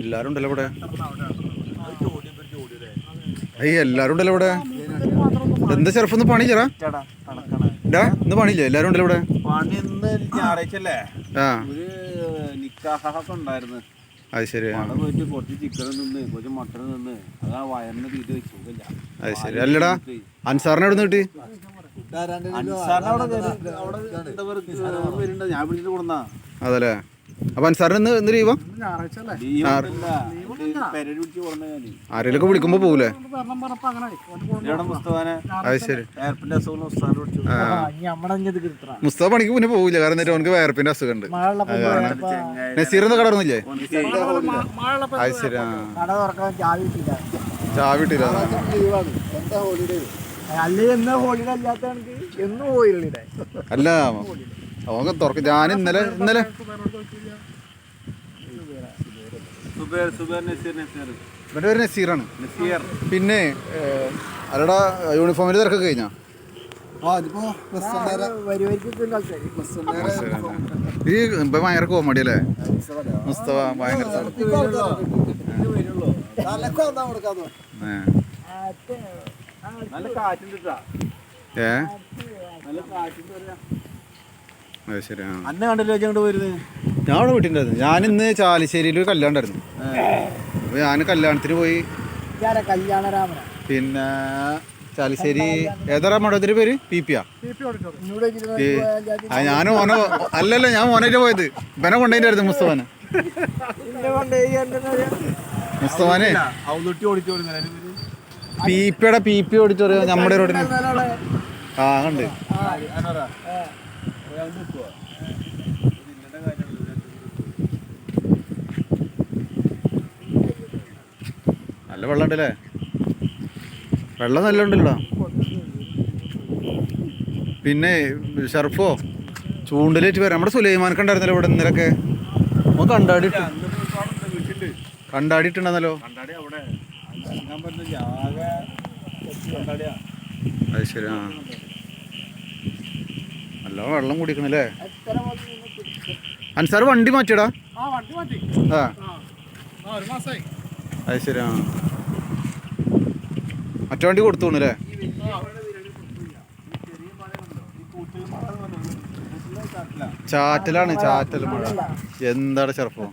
എല്ലാരും ഉണ്ടല്ലോ ഇവിടെ? അയ്യ എല്ലാരും ഉണ്ടല്ലോ ഇവിടെ? എന്താ ചെറുപ്പം ഒന്ന് പണി ചേരാ ഇന്ന് പണിയില്ലേ? എല്ലാരും ഉണ്ടല്ലോ ഇവിടെ? അത് ശരി. അതാ ശരി. അല്ലടാ അൻസാറിനെ എവിടെ കിട്ടി? അതല്ലേ? അപ്പൊ അൻസാറിന് ഇന്ന് ഇന്ന് ലീവാ? ആരെങ്കിലൊക്കെ വിളിക്കുമ്പോ പോകൂലേ അത് ശരി. മുസ്തഫ പണിക്ക് പിന്നെ പോവില്ല കാരണം എന്നിട്ട് അവനക്ക് വയറപ്പിന്റെ അസുഖം ഉണ്ട് നസീറൊന്നും കടന്നില്ലേ അത് ശരി ആ. കട തുറക്കാൻ ചാവി കിട്ടില്ല. ചാവി ഇട്ടില്ല അല്ലേ എന്നാ ഹോളിഡേ അല്ലാത്ത കണക്ക് എന്നും ഹോളിഡേ അല്ല അവൻ തുറക്ക. ഞാൻ ഇന്നലെ ഇന്നലെ പേര് നസീറാണ്. നസീർ. പിന്നെ അല്ലടാ യൂണിഫോമിന്റെ തിരക്കൊക്കെ കഴിഞ്ഞാ? ഈ ഇപ്പൊ ഭയങ്കര കോമഡി അല്ലേ? മുസ്തഫ ഭയങ്കര ഏ. നല്ല കാറ്റുണ്ട് അന്നെ കണ്ടല്ലോ അങ്ങോട്ട് വരുന്നത് ഞാൻ അവിടെ വീട്ടിണ്ടായിരുന്നു ഞാൻ ഇന്ന് ചാലിശ്ശേരിയിൽ ഒരു കല്യാണം ഉണ്ടായിരുന്നു. അപ്പൊ ഞാൻ കല്യാണത്തിന് പോയി. പിന്നെ ചാലിശ്ശേരി ഏതാ മഠത്തിന്റെ പേര്? പി പി ആ. ഞാൻ ഓന അല്ലല്ല ഞാൻ മോനായിട്ട് പോയത്. ഇവനെ കൊണ്ടായിരുന്നു മുസ്തഫാനെ. മുസ്തഫാനെ. പി പിയുടെ പി പി ഓടിച്ചോറിയോ നമ്മുടെ റോഡിന്. ആ കണ്ട് നല്ല വെള്ളം ഉണ്ടല്ലേ വെള്ളം നല്ല ഉണ്ടല്ലോ. പിന്നെ ഷർഫോ ചൂണ്ടലേറ്റ് വരാം. നമ്മുടെ സുലൈമാനൊക്കെ ഉണ്ടായിരുന്നല്ലോ ഇവിടെ ഇന്നലൊക്കെ. കണ്ടാടിയിട്ടുണ്ടെന്നല്ലോ കണ്ടാടി അവിടെ. ഞാൻ പറഞ്ഞ ആകെ കണ്ടാടിയാ അത് ശരി ആ. നല്ല വെള്ളം കുടിക്കണല്ലേ? അൻസാർ വണ്ടി മാറ്റിയടാ. ആ അത് ശരി ആ. മറ്റേ വണ്ടി കൊടുത്തു ചാറ്റലാണ് ചാറ്റൽ മഴ. എന്താണ് ചെറുപ്പം?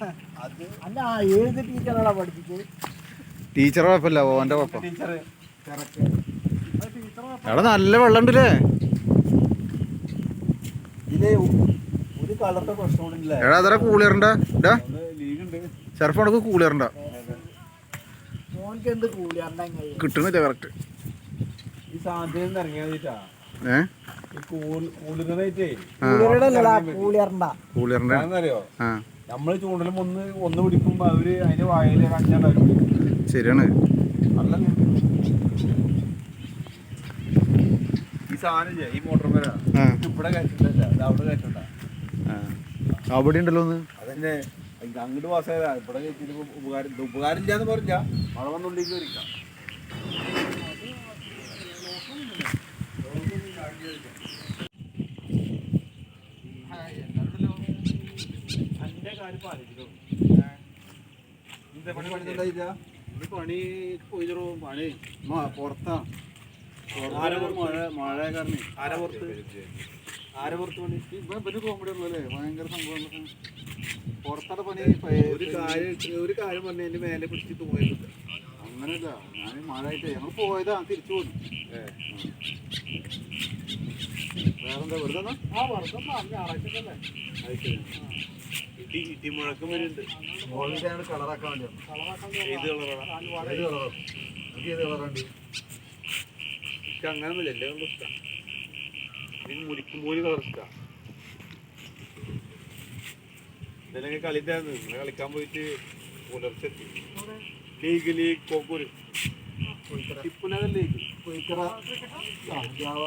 ടീച്ചർ കുഴപ്പമില്ല ഓന്റെ കുഴപ്പം. എടാ നല്ല വെള്ളം ഉണ്ടല്ലേ എടാ അതറ കൂളിയറിണ്ട ഇടാ ലീഗ് ഉണ്ട് ചെറുപ്പം ഉണക്ക് കൂളിയറിണ്ട കിട്ടണില്ല കറക്റ്റ് നമ്മൾ ചൂണ്ടലും ഒന്ന് ഒന്ന് പിടിക്കുമ്പോ അവർ അതിന്റെ വായിൽ ശരിയാണ്. സാധനം ഈ മോട്ടോർ ഇവിടെ അത് അവിടെ കയറ്റണ്ട. ആ. അവിടെ ഉണ്ടല്ലോ ഒന്ന്. അതന്നെ. ഇത് അങ്ങോട്ട് പാസ്സായതാ ഇവിടെ കയറ്റിട്ട് ഇപ്പൊ ഉപകാരം ഉപകാരം ഇല്ലാന്ന് പറഞ്ഞ മഴ വന്നുള്ളിലേക്ക് വരിക്കാം പണി പണി പുറത്താ. പുറത്തടെ പണി. ഒരു കാര്യം ഒരു കാര്യം പറഞ്ഞ എന്റെ മേലെ പിടിച്ച് പോയത് അങ്ങനെയല്ല. ഞാൻ മഴ ആയിട്ട് ഞങ്ങൾ പോയതാ തിരിച്ചു പോന്നു. വേറെന്താ? വെറുതെ? ആ വർഷം ഞായറാഴ്ചക്കല്ലേ ഇടി ഇടി മുഴക്കം വരുന്നുണ്ട്. കളറാക്കാൻ വേണ്ടി വന്നു. ഏത് കളറാ? ഏത് കളറാ? എനിക്ക് ഏത് കളറാ എനിക്ക് അങ്ങനൊന്നുമില്ല എല്ലാം കളറും ഇഷ്ടം. എനിക്ക് മുരിക്കുമ്പോൾ കളർ ഇഷ്ടം. ഇന്നലെ കളിണ്ടായിരുന്നു ഇന്നലെ കളിക്കാൻ പോയിട്ട് പുലർച്ചെത്തി ലീഗ് ലീഗ് കോക്കൂര്. ഇപ്പനകർ ലീഗ്. ജാവ?